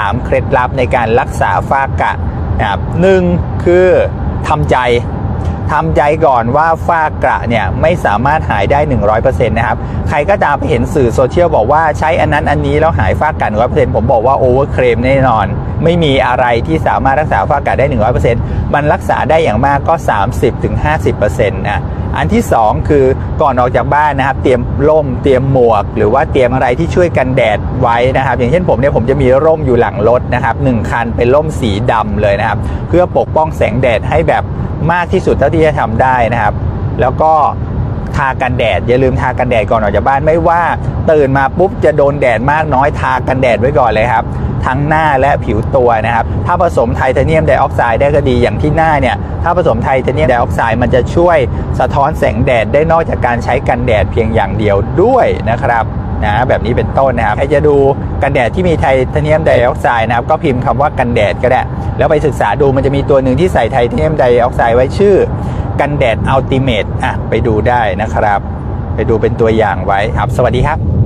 3 เคล็ดลับในการรักษาฝ้ากระนะครับหนึ่งคือทำใจทำใจก่อนว่าฝ้ากระเนี่ยไม่สามารถหายได้ 100%นะครับ ใครก็ตามไปเห็นสื่อโซเชียลบอกว่าใช้อันนั้นอันนี้แล้วหายฝ้ากระ100%ผมบอกว่าโอเวอร์เคลมแน่นอน ไม่มีอะไรที่สามารถรักษาฝ้ากระได้ 100%มันรักษาได้อย่างมากก็ 30-50%นะ อันที่ 2 คือก่อนออกจากบ้านนะครับ เตรียมร่มเตรียมหมวก หรือว่าเตรียมอะไรที่ช่วยกันแดดไว้นะครับ อย่างเช่นผมเนี่ยผมจะมีร่มอยู่หลังรถนะครับหนึ่งคันเป็นร่มสีดำเลยนะครับ เพื่อปกป้องแสงแดดให้แบบมากที่สุดเท่าที่จะทำได้นะครับ แล้วก็ทากันแดดอย่าลืมทากันแดดก่อนออกจากบ้านไม่ว่าตื่นมาปุ๊บจะโดนแดดมากน้อยทากันแดดไว้ก่อนเลยครับ ทั้งหน้าและผิวตัวนะครับ ถ้าผสมไทเทเนียมไดออกไซด์ได้ก็ดีอย่างที่หน้าเนี่ย ถ้าผสมไทเทเนียมไดออกไซด์มันจะช่วยสะท้อนแสงแดดได้นอกจากการใช้กันแดดเพียงอย่างเดียวด้วยนะครับนะแบบนี้เป็นต้นนะครับใครจะดูกันแดดที่มีไทเทเนียมไดออกไซด์นะครับก็พิมพ์คำว่ากันแดดก็ได้ แล้วไปศึกษาดูมันจะมีตัวหนึ่งที่ใส่ไทเทเนียมไดออกไซด์ไว้ชื่อ กันแดดอัลติเมทอะไปดูได้นะครับ ไปดูเป็นตัวอย่างไว้ครับ สวัสดีครับ